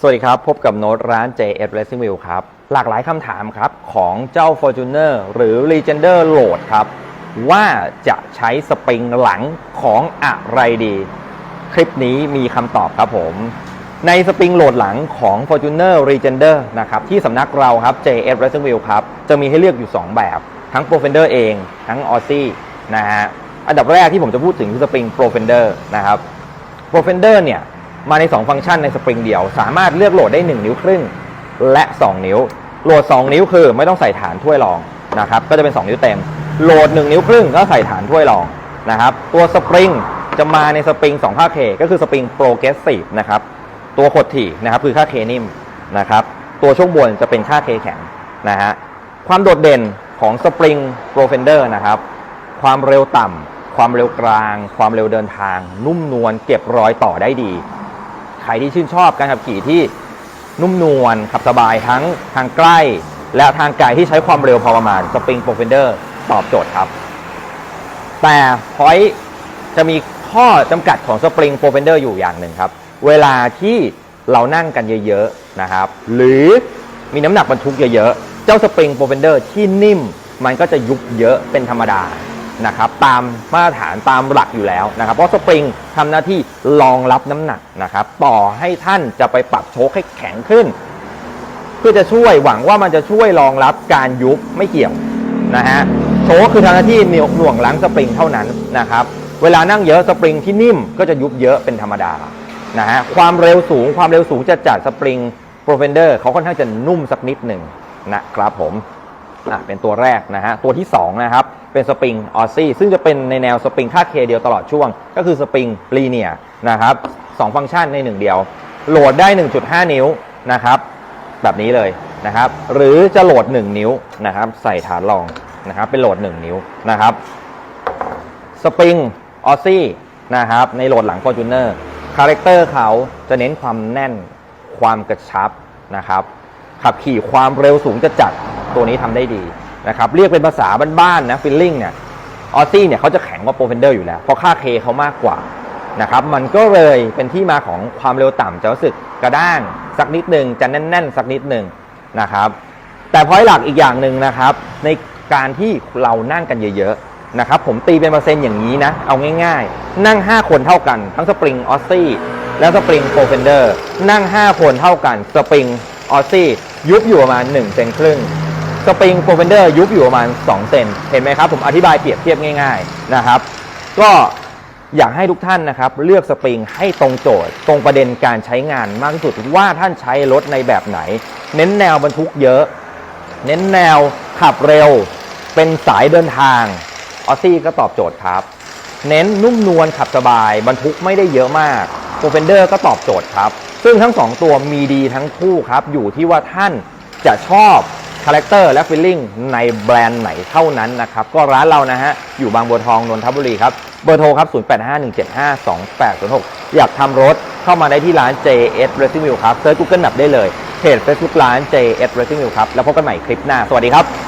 สวัสดีครับ พบกับโน้ตร้าน JS Racing Wheel ครับ หลากหลายคำถามครับ ของเจ้า Fortuner หรือ Legender Load ครับ ว่าจะใช้สปริงหลังของอะไรดี คลิปนี้มีคำตอบครับผม ในสปริงโหลดหลังของ Fortuner Legender นะครับ ที่สำนักเราครับ JS Racing Wheel ครับ จะมีให้เลือกอยู่ 2 แบบ ทั้ง Profender เอง ทั้ง Aussie นะฮะ อันดับแรกที่ผมจะพูดถึงคือสปริง Profender นะครับ Profender เนี่ย มาใน 2 ฟังก์ชันในสปริงเดียว สามารถเลือกโหลดได้ 1 นิ้วครึ่ง และ 2 นิ้ว โหลด 2 นิ้วคือไม่ต้องใส่ฐานถ้วยรองนะครับก็จะเป็น 2 นิ้วเต็ม โหลด 1 นิ้วครึ่งก็ใส่ฐานถ้วยรองนะครับตัวสปริงจะมาในสปริง2ค่าเคก็คือสปริงโปรเกรสซีฟนะครับตัวขดถี่นะครับคือค่าเคนิ่มนะครับตัวช่วงบนจะเป็นค่าเคแข็งนะฮะความโดดเด่นของสปริงโปรเฟนเดอร์นะครับความเร็วต่ำความเร็วกลาง ความเร็วเดินทาง นุ่มนวลเก็บรอยต่อได้ดี ใครที่ชื่นชอบการขับขี่ที่นุ่มนวลขับสบายทั้งทางใกล้ และทางไกลที่ใช้ความเร็วพอประมาณสปริงโปรเฟนเดอร์ตอบโจทย์ครับ แต่พอยจะมีข้อจำกัดของสปริงโปรเฟนเดอร์อยู่อย่างหนึ่งครับ เวลาที่เรานั่งกันเยอะๆนะครับ หรือมีน้ำหนักบรรทุกเยอะๆ เจ้าสปริงโปรเฟนเดอร์ที่นิ่มมันก็จะยุบเยอะเป็นธรรมดา นะครับตามมาตรฐานตามหลักอยู่แล้วนะครับ เพราะสปริงทำหน้าที่รองรับน้ำหนักนะครับ ต่อให้ท่านจะไปปรับโชคให้แข็งขึ้น เพื่อจะช่วยหวังว่ามันจะช่วยรองรับการยุบไม่เกี่ยวนะฮะโชคคือทำหน้าที่เหนี่ยวหน่วงล้างสปริงเท่านั้นนะครับ เวลานั่งเยอะสปริงที่นิ่มก็จะยุบเยอะเป็นธรรมดานะฮะความเร็วสูงความเร็วสูงจะจัดสปริงโปรเฟนเดอร์เขาค่อนข้างจะนุ่มสักนิดหนึ่งนะครับผม อะเป็นตัวแรกนะฮะตัวที่2นะครับเป็นสปริงออซซี่ซึ่งจะเป็นในแนวสปริงค่าเคเดียวตลอดช่วง ก็คือสปริงลีเนียนะครับสองฟังก์ชันในหนึ่งเดียว โหลดได้ 1.5 นิ้วนะครับแบบนี้เลยนะครับหรือจะโหลด 1 นิ้วนะครับใส่ฐานรองนะครับเป็นโหลด 1 นิ้วนะครับสปริงออซซี่นะครับในโหลดหลัง f o r t u n e r คาแรคเตอร์เขาจะเน้นความแน่นความกระชับนะครับขับขี่ความเร็วสูงจะจัด ตัวนี้ทำได้ดีนะครับเรียกเป็นภาษาบ้านๆนะฟิลลิ่งเนี่ยออซี่เนี่ยเขาจะแข็งกว่าโปรเฟนเดอร์อยู่แล้ว เพราะค่าเคเขามากกว่านะครับมันก็เลยเป็นที่มาของความเร็วต่ำจะรู้สึกกระด้างสักนิดหนึ่งจะแน่น ๆ สักนิดหนึ่งนะครับแต่พอยหลักอีกอย่างหนึ่งนะครับ ในการที่เรานั่งกันเยอะๆนะครับผมตีเป็นเปอร์เซ็นต์อย่างนี้นะ เอาง่ายๆ นั่ง 5 คนเท่ากัน ทั้งสปริงออสซี่และสปริงโปรเฟนเดอร์นั่ง 5 คนเท่ากันสปริงออสซี่ยุบอยู่ประมาณ1เซนครึ่ง สปริงโปรเฟนเดอร์ยุบอยู่ประมาณ 2 เซนเห็นไหมครับ ผมอธิบายเปรียบเทียบง่ายๆนะครับ ก็อยากให้ทุกท่านนะครับ เลือกสปริงให้ตรงโจทย์ ตรงประเด็นการใช้งานมากที่สุดว่าท่านใช้รถในแบบไหน เน้นแนวบรรทุกเยอะ เน้นแนวขับเร็ว เป็นสายเดินทางออซี่ก็ตอบโจทย์ครับ เน้นนุ่มนวลขับสบาย บรรทุกไม่ได้เยอะมากโปรเฟนเดอร์ก็ตอบโจทย์ครับ ซึ่งทั้งสองตัวมีดีทั้งคู่ครับ อยู่ที่ว่าท่านจะชอบ คาแรคเตอร์และฟิลลิ่งในแบรนด์ไหนเท่านั้นนะครับ ก็ร้านเรานะฮะ อยู่บางบัวทองนนทบุรีครับ เบอร์โทรครับ 0851752806 อยากทำรถเข้ามาได้ที่ร้าน JS Racing Wheel ครับเซิร์ช Google Map ได้เลยเพจ Facebook ร้าน JS Racing Wheel ครับ แล้วพบกันใหม่คลิปหน้า สวัสดีครับ